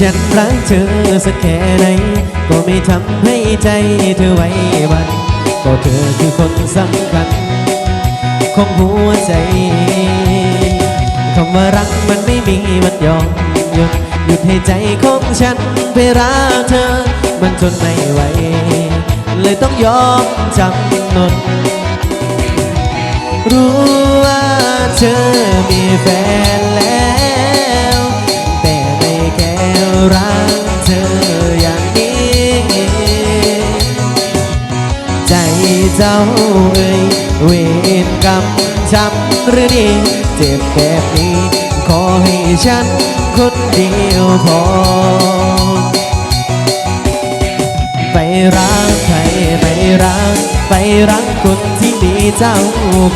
ฉันรักเธอสักแค่ไหน ก็ไม่ทำให้ใจเธอไว้วันก็เธอคือคนสำคัญ ของหัวใจคำว่ารักมันไม่มีวันยอมหยุดหยุดให้ใจของฉันไปรักเธอ มันทนไม่ไหว เลยต้องยอมจำนนรู้ว่าเธอมีแฟนแล้ว เจ้าเอ่ยเวรกรรมช้ำหรือดีเจ็บแบบนี้ ขอให้ฉันคนเดียวพอ ไปรักใครไปรัก ไปรักคนที่มีเจ้า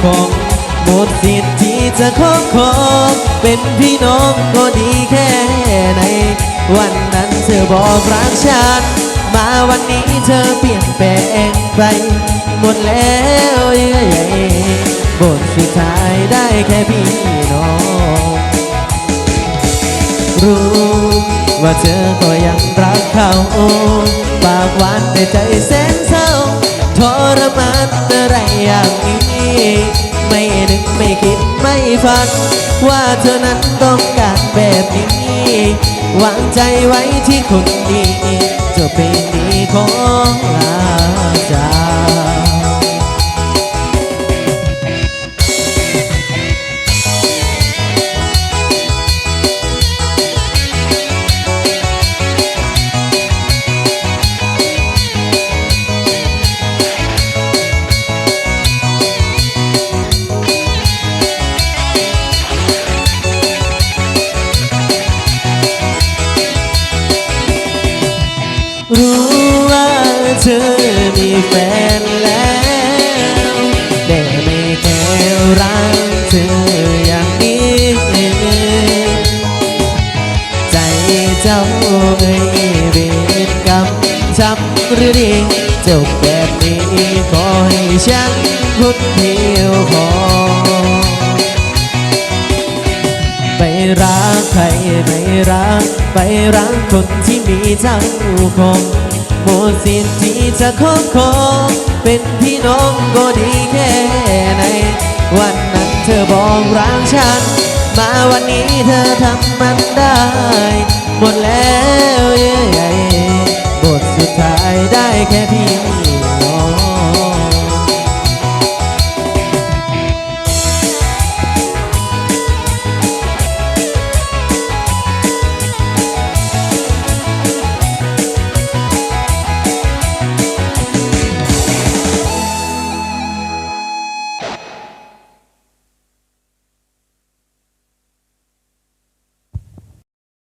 ของหมดสิทธิ์ที่จะครอบครอเป็นพี่น้องก็ดีแค่ไหน วันนั้นเธอบอกรักฉัน มาวันนี้เธอเปลี่ยนแปลงไป หมดแล้วเยื่อใยบทสุดท้ายได้แค่พี่น้อง รู้ว่าเธอก็ยังรักเขาปากหวานแต่ใจแสนเศร้าทรมานอะไรอย่างนี้ ไม่นึกไม่คิดไม่ฝัน ว่าเธอนั้นต้องการแบบนี้ วางใจไว้ที่คนดีจะเป็น รู้ว่าเธอมีแฟนแล้ว แต่ไม่แค่รักเธออย่างนี้ใจเจ้าเอ่ยเวรกรรมช้ำหรือดีจบแบบนี้ขอให้ฉันคนเดียวพอ ไม่รัก ไปรักคนที่มีเจ้าของหมดสิทธิ์ที่จะครอบคองเป็นพี่น้องก็ดีแค่ไหน วันนั้นเธอบอกรักฉัน มาวันนี้เธอทำมันได้ หมดแล้ว